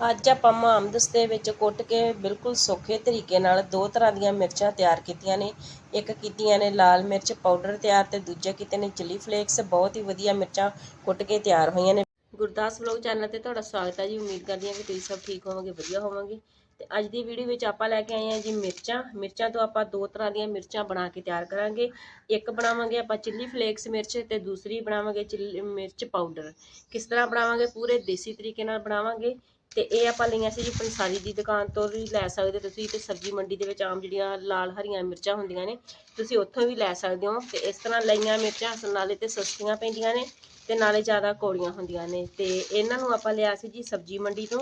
ਅੱਜ ਆਪਾਂ ਮਾਮਦਸ ਦੇ ਵਿੱਚ ਕੁੱਟ ਕੇ ਬਿਲਕੁਲ ਸੌਖੇ ਤਰੀਕੇ ਨਾਲ ਦੋ ਤਰ੍ਹਾਂ ਦੀਆਂ ਮਿਰਚਾਂ ਤਿਆਰ ਕੀਤੀਆਂ ਨੇ। ਇੱਕ ਕੀਤੀਆਂ ਨੇ ਲਾਲ ਮਿਰਚ ਪਾਊਡਰ ਤਿਆਰ ਤੇ ਦੂਜੇ ਕੀਤੇ ਨੇ ਚਿੱਲੀ ਫਲੇਕਸ। ਬਹੁਤ ਹੀ ਵਧੀਆ ਮਿਰਚਾਂ ਕੁੱਟ ਕੇ ਤਿਆਰ ਹੋਈਆਂ ਨੇ। ਗੁਰਦਾਸ ਵਲੌਗ ਚੈਨਲ ਤੇ ਤੁਹਾਡਾ ਸਵਾਗਤ ਹੈ ਜੀ। ਉਮੀਦ ਕਰਦੀ ਹਾਂ ਕਿ ਤੁਸੀਂ ਸਭ ਠੀਕ ਹੋਵੋਗੇ, ਵਧੀਆ ਹੋਵੋਗੇ। ਤੇ ਅੱਜ ਦੀ ਵੀਡੀਓ ਵਿੱਚ ਆਪਾਂ ਲੈ ਕੇ ਆਏ ਹਾਂ ਜੀ ਮਿਰਚਾਂ। ਮਿਰਚਾਂ ਤੋਂ ਆਪਾਂ ਦੋ ਤਰ੍ਹਾਂ ਦੀਆਂ ਮਿਰਚਾਂ ਬਣਾ ਕੇ ਤਿਆਰ ਕਰਾਂਗੇ। ਇੱਕ ਬਣਾਵਾਂਗੇ ਆਪਾਂ ਚਿੱਲੀ ਫਲੇਕਸ ਮਿਰਚ ਤੇ ਦੂਸਰੀ ਬਣਾਵਾਂਗੇ ਚਿੱਲੀ ਮਿਰਚ ਪਾਊਡਰ। ਕਿਸ ਤਰ੍ਹਾਂ ਬਣਾਵਾਂਗੇ, ਪੂਰੇ ਦੇਸੀ ਤਰੀਕੇ ਨਾਲ ਬਣਾਵਾਂਗੇ। ਤੇ ਇਹ ਆਪਾਂ ਲਈਆਂ ਸੀ ਜੀ ਪੰਸਾਰੀ ਦੀ ਦੁਕਾਨ ਤੋਂ ਵੀ ਲੈ ਸਕਦੇ ਤੁਸੀਂ ਤੇ ਸਬਜ਼ੀ ਮੰਡੀ ਦੇ ਵਿੱਚ ਆਮ ਜਿਹੜੀਆਂ ਲਾਲ ਹਰੀਆਂ ਮਿਰਚਾਂ ਹੁੰਦੀਆਂ ਨੇ, ਤੁਸੀਂ ਉੱਥੋਂ ਵੀ ਲੈ ਸਕਦੇ ਹੋ ਤੇ ਇਸ ਤਰ੍ਹਾਂ ਲਈਆਂ ਮਿਰਚਾਂ ਨਾਲੇ ਤੇ ਸਸਤੀਆਂ ਪੈਂਦੀਆਂ ਨੇ ਤੇ ਨਾਲੇ ਜ਼ਿਆਦਾ ਕੌੜੀਆਂ ਹੁੰਦੀਆਂ ਨੇ ਤੇ ਇਹਨਾਂ ਨੂੰ ਆਪਾਂ ਲਿਆ ਸੀ ਜੀ ਸਬਜ਼ੀ ਮੰਡੀ ਤੋਂ,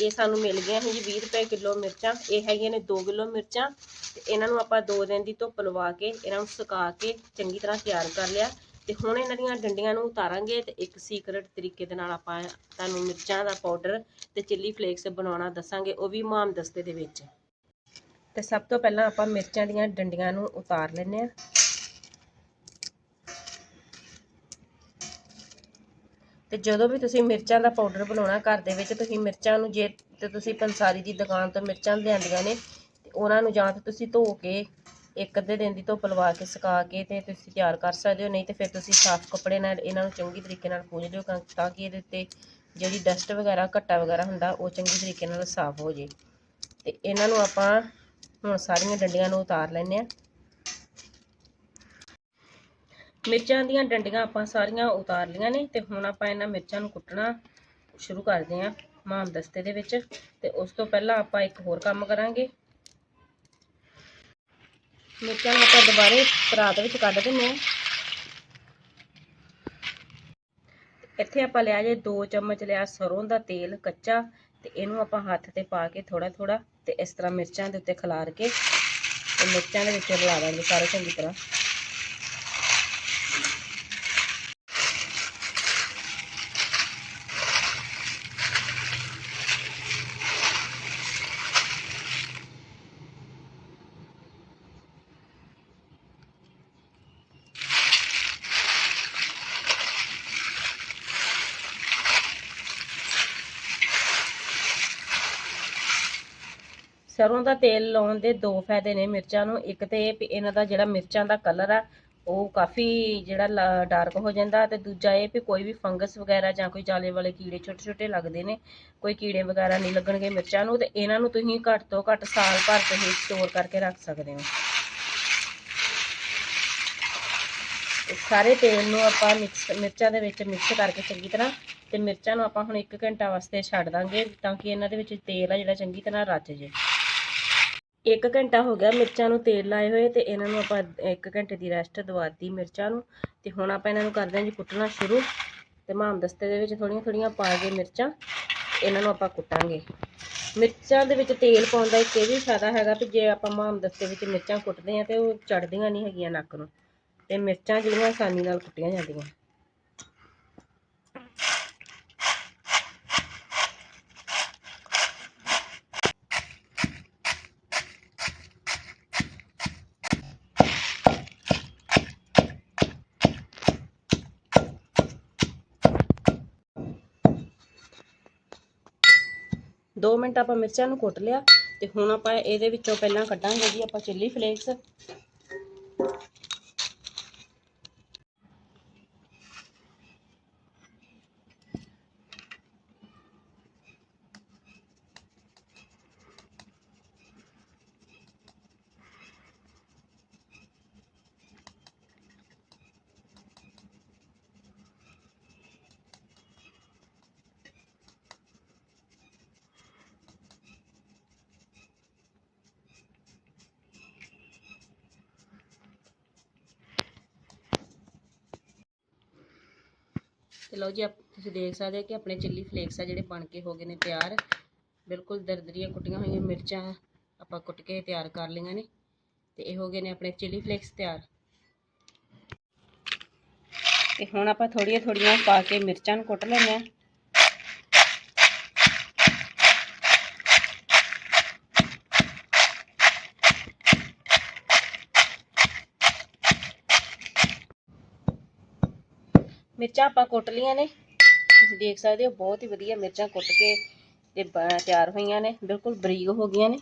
ਇਹ ਸਾਨੂੰ ਮਿਲ ਗਈਆਂ ਸੀ ਜੀ 20 ਰੁਪਏ ਕਿਲੋ ਮਿਰਚਾਂ, ਇਹ ਹੈਗੀਆਂ ਨੇ 2 ਕਿਲੋ ਮਿਰਚਾਂ ਤੇ ਇਹਨਾਂ ਨੂੰ ਆਪਾਂ 2 ਦਿਨ ਦੀ ਧੁੱਪ ਲਵਾ ਕੇ, ਇਹਨਾਂ ਨੂੰ ਸੁਕਾ ਕੇ ਚੰਗੀ ਤਰ੍ਹਾਂ ਤਿਆਰ ਕਰ ਲਿਆ ਤੇ ਹੁਣ ਇਹਨਾਂ ਦੀਆਂ ਡੰਡੀਆਂ ਨੂੰ ਉਤਾਰਾਂਗੇ ਤੇ ਇੱਕ ਸੀਕ੍ਰੇਟ ਤਰੀਕੇ ਦੇ ਨਾਲ ਆਪਾਂ ਤੁਹਾਨੂੰ ਮਿਰਚਾਂ ਦਾ ਪਾਊਡਰ ਤੇ ਚਿੱਲੀ ਫਲੇਕਸ ਬਣਾਉਣਾ ਦੱਸਾਂਗੇ, ਉਹ ਵੀ ਮਾਮ ਦਸਤੇ ਦੇ ਵਿੱਚ। ਤੇ ਸਭ ਤੋਂ ਪਹਿਲਾਂ ਆਪਾਂ ਮਿਰਚਾਂ ਦੀਆਂ ਡੰਡੀਆਂ ਨੂੰ ਉਤਾਰ ਲੈਂਦੇ ਆ ਤੇ ਜਦੋਂ ਵੀ ਤੁਸੀਂ ਮਿਰਚਾਂ ਦਾ ਪਾਊਡਰ ਬਣਾਉਣਾ ਘਰ ਦੇ ਵਿੱਚ, ਤੁਸੀਂ ਮਿਰਚਾਂ ਨੂੰ ਜੇ ਤੇ ਤੁਸੀਂ ਪੰਸਾਰੀ ਦੀ ਦੁਕਾਨ ਤੋਂ ਮਿਰਚਾਂ ਲਿਆਂਦੀਆਂ ਨੇ, ਤੇ ਉਹਨਾਂ ਨੂੰ ਜਾਂ ਤਾਂ ਤੁਸੀਂ ਧੋ ਕੇ ਇੱਕ ਅੱਧੇ ਦਿਨ ਦੀ ਧੁੱਪ ਲਵਾ ਕੇ ਸੁਕਾ ਕੇ ਤੇ ਤੁਸੀਂ ਤਿਆਰ ਕਰ ਸਕਦੇ ਹੋ, ਨਹੀਂ ਤੇ ਫਿਰ ਤੁਸੀਂ ਸਾਫ਼ ਕੱਪੜੇ ਨਾਲ ਇਹਨਾਂ ਨੂੰ ਚੰਗੀ ਤਰੀਕੇ ਨਾਲ ਪੂੰਝ ਲਿਓ ਤਾਂ- ਤਾਂ ਕਿ ਇਹਦੇ ਉੱਤੇ ਜਿਹੜੀ ਡਸਟ ਵਗੈਰਾ, ਘੱਟਾ ਵਗੈਰਾ ਹੁੰਦਾ, ਉਹ ਚੰਗੀ ਤਰੀਕੇ ਨਾਲ ਸਾਫ਼ ਹੋ ਜੇ। ਤੇ ਇਹਨਾਂ ਨੂੰ ਆਪਾਂ ਹੁਣ ਸਾਰੀਆਂ ਡੰਡੀਆਂ ਨੂੰ ਉਤਾਰ ਲੈਂਦੇ ਆ ਮਿਰਚਾਂ ਦੀਆਂ ਡੰਡੀਆਂ ਆਪਾਂ ਸਾਰੀਆਂ ਉਤਾਰ ਲਈਆਂ ਨੇ ਤੇ ਹੁਣ ਆਪਾਂ ਇਹਨਾਂ ਮਿਰਚਾਂ ਨੂੰ ਕੁੱਟਣਾ ਸ਼ੁਰੂ ਕਰਦੇ ਹਾਂ ਮਾਮ ਦਸਤੇ ਦੇ ਵਿੱਚ ਤੇ ਉਸ ਤੋਂ ਪਹਿਲਾਂ ਆਪਾਂ ਇੱਕ ਹੋਰ ਕੰਮ ਕਰਾਂਗੇ। ਮਿਰਚਾਂ ਨੂੰ ਆਪਾਂ ਦੁਬਾਰੇ ਪਰਾਤ ਵਿੱਚ ਕੱਢ ਦਿੰਨੇ ਆ ਇੱਥੇ ਆਪਾਂ ਲਿਆ ਜੇ 2 ਚਮਚ ਲਿਆ ਸਰੋਂ ਦਾ ਤੇਲ ਕੱਚਾ ਤੇ ਇਹਨੂੰ ਆਪਾਂ ਹੱਥ ਤੇ ਪਾ ਕੇ ਥੋੜਾ ਥੋੜਾ ਤੇ ਇਸ ਤਰ੍ਹਾਂ ਮਿਰਚਾਂ ਦੇ ਉੱਤੇ ਖਿਲਾਰ ਕੇ ਤੇ ਮਿਰਚਾਂ ਦੇ ਵਿੱਚ ਰਲਾ ਦਾਂਗੇ ਸਾਰੇ ਚੰਗੀ ਤਰ੍ਹਾਂ। ਸਰੋਂ ਦਾ ਤੇਲ ਲਾਉਣ ਦੇ ਦੋ ਫਾਇਦੇ ਨੇ ਮਿਰਚਾਂ ਨੂੰ। ਇੱਕ ਤੇ ਇਹ ਵੀ ਇਹਨਾਂ ਦਾ ਜਿਹੜਾ ਮਿਰਚਾਂ ਦਾ ਕਲਰ ਆ, ਉਹ ਕਾਫੀ ਜਿਹੜਾ ਡਾਰਕ ਹੋ ਜਾਂਦਾ ਤੇ ਦੂਜਾ ਇਹ ਵੀ ਕੋਈ ਵੀ ਫੰਗਸ ਵਗੈਰਾ ਜਾਂ ਕੋਈ ਜਾਲੇ ਵਾਲੇ ਕੀੜੇ ਛੋਟੇ ਛੋਟੇ ਲੱਗਦੇ ਨੇ, ਕੋਈ ਕੀੜੇ ਵਗੈਰਾ ਨਹੀਂ ਲੱਗਣਗੇ ਮਿਰਚਾਂ ਨੂੰ ਤੇ ਇਹਨਾਂ ਨੂੰ ਤੁਸੀਂ ਘੱਟ ਤੋਂ ਘੱਟ ਸਾਲ ਭਰ ਤੁਸੀਂ ਸਟੋਰ ਕਰਕੇ ਰੱਖ ਸਕਦੇ ਹੋ। ਸਾਰੇ ਤੇਲ ਨੂੰ ਆਪਾਂ ਮਿਕਸ ਮਿਰਚਾਂ ਦੇ ਵਿੱਚ ਮਿਕਸ ਕਰਕੇ ਚੰਗੀ ਤਰ੍ਹਾਂ ਤੇ ਮਿਰਚਾਂ ਨੂੰ ਆਪਾਂ ਹੁਣ 1 ਘੰਟਾ ਵਾਸਤੇ ਛੱਡ ਦਾਂਗੇ ਤਾਂ ਕਿ ਇਹਨਾਂ ਦੇ ਵਿੱਚ ਤੇਲ ਆ ਜਿਹੜਾ ਚੰਗੀ ਤਰ੍ਹਾਂ ਰਚ ਜੇ। 1 ਘੰਟਾ ਹੋ ਗਿਆ ਮਿਰਚਾਂ ਨੂੰ ਤੇਲ ਲਾਏ ਹੋਏ ਤੇ ਇਹਨਾਂ ਨੂੰ ਆਪਾਂ 1 ਘੰਟੇ ਦੀ ਰੈਸਟ ਦਵਾਤੀ ਮਿਰਚਾਂ ਨੂੰ ਤੇ ਹੁਣ ਆਪਾਂ ਇਹਨਾਂ ਨੂੰ ਕਰਦੇ ਹਾਂ ਜੀ ਕੁੱਟਣਾ ਸ਼ੁਰੂ ਤੇ ਮਾਮ ਦਸਤੇ ਦੇ ਵਿੱਚ ਥੋੜੀਆਂ ਥੋੜੀਆਂ ਪਾ ਕੇ ਮਿਰਚਾਂ ਇਹਨਾਂ ਨੂੰ ਆਪਾਂ ਕੁੱਟਾਂਗੇ। ਮਿਰਚਾਂ ਦੇ ਵਿੱਚ ਤੇਲ ਪਾਉਣ ਦਾ ਇੱਕ ਇਹ ਵੀ ਫਾਇਦਾ ਹੈਗਾ ਕਿ ਜੇ ਆਪਾਂ ਮਾਮ ਦਸਤੇ ਵਿੱਚ ਮਿਰਚਾਂ ਕੁੱਟਦੇ ਆ ਤੇ ਉਹ ਚੜਦੀਆਂ ਨਹੀਂ ਹੈਗੀਆਂ ਨੱਕ ਨੂੰ ਤੇ ਮਿਰਚਾਂ ਜਿਹੜੀਆਂ ਆਸਾਨੀ ਨਾਲ ਕੁੱਟੀਆਂ ਜਾਂਦੀਆਂ। ਦੋ ਮਿੰਟ ਆਪਾਂ ਮਿਰਚਾਂ ਨੂੰ ਕੁੱਟ ਲਿਆ ਤੇ ਹੁਣ ਆਪਾਂ ਇਹਦੇ ਵਿੱਚੋਂ ਪਹਿਲਾਂ ਕੱਢਾਂਗੇ ਜੀ ਆਪਾਂ ਚਿੱਲੀ ਫਲੇਕਸ ਤੇ ਲਓ ਜੀ, ਆਪ ਤੁਸੀਂ ਦੇਖ ਸਕਦੇ ਹੋ ਕਿ ਆਪਣੇ ਚਿੱਲੀ ਫਲੇਕਸ ਆ ਜਿਹੜੇ ਬਣ ਕੇ ਹੋ ਗਏ ਨੇ ਤਿਆਰ। ਬਿਲਕੁਲ ਦਰਦਰੀਆਂ ਕੁੱਟੀਆਂ ਹੋਈਆਂ ਮਿਰਚਾਂ ਆਪਾਂ ਕੁੱਟ ਕੇ ਤਿਆਰ ਕਰ ਲਈਆਂ ਨੇ ਤੇ ਇਹ ਹੋ ਗਏ ਨੇ ਆਪਣੇ ਚਿੱਲੀ ਫਲੇਕਸ ਤਿਆਰ। ਤੇ ਹੁਣ ਆਪਾਂ ਥੋੜੀਆਂ ਥੋੜੀਆਂ ਪਾ ਕੇ ਮਿਰਚਾਂ ਨੂੰ ਕੁੱਟ ਲੈਂਦੇ ਆ ਮਿਰਚਾਂ ਆਪਾਂ ਕੁੱਟ ਲੀਆਂ ਨੇ। ਤੁਸੀਂ ਦੇਖ ਸਕਦੇ ਹੋ, ਬਹੁਤ ਹੀ ਵਧੀਆ ਮਿਰਚਾਂ ਕੁੱਟ ਕੇ ਤੇ ਤਿਆਰ ਹੋਈਆਂ ਨੇ। ਬਿਲਕੁਲ ਬਰੀਕ ਹੋ ਗਈਆਂ ਨੇ।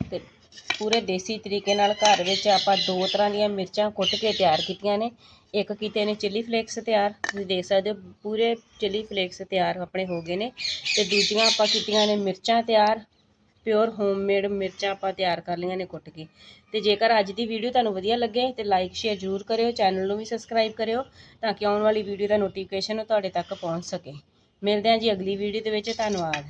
ਤੇ ਪੂਰੇ ਦੇਸੀ ਤਰੀਕੇ ਨਾਲ ਘਰ ਵਿੱਚ ਆਪਾਂ ਦੋ ਤਰ੍ਹਾਂ ਦੀਆਂ ਮਿਰਚਾਂ ਕੁੱਟ ਕੇ ਤਿਆਰ ਕੀਤੀਆਂ ਨੇ। ਇੱਕ ਕੀਤੇ ਨੇ ਚਿੱਲੀ ਫਲੇਕਸ ਤਿਆਰ। ਤੁਸੀਂ ਦੇਖ ਸਕਦੇ ਹੋ, ਪੂਰੇ ਚਿੱਲੀ ਫਲੇਕਸ ਤਿਆਰ ਆਪਣੇ ਹੋ ਗਏ ਨੇ। ਤੇ ਦੂਜੀਆਂ ਆਪਾਂ ਕੀਤੀਆਂ ਨੇ ਮਿਰਚਾਂ ਤਿਆਰ। ਪਿਓਰ ਹੋਮਮੇਡ ਮਿਰਚਾਂ ਆਪਾਂ ਤਿਆਰ ਕਰ ਲਈਆਂ ਨੇ ਕੁੱਟ ਕੇ। ਤੇ ਜੇਕਰ ਅੱਜ ਦੀ ਵੀਡੀਓ ਤੁਹਾਨੂੰ ਵਧੀਆ ਲੱਗੇ, ਤੇ ਲਾਈਕ ਸ਼ੇਅਰ ਜ਼ਰੂਰ ਕਰਿਓ, ਚੈਨਲ ਨੂੰ ਵੀ ਸਬਸਕ੍ਰਾਈਬ ਕਰਿਓ, ਤਾਂ ਕਿ ਆਉਣ ਵਾਲੀ ਵੀਡੀਓ ਦਾ ਨੋਟੀਫਿਕੇਸ਼ਨ ਤੁਹਾਡੇ ਤੱਕ ਪਹੁੰਚ ਸਕੇ। ਮਿਲਦੇ ਹਾਂ ਜੀ ਅਗਲੀ ਵੀਡੀਓ ਦੇ ਵਿੱਚ, ਧੰਨਵਾਦ।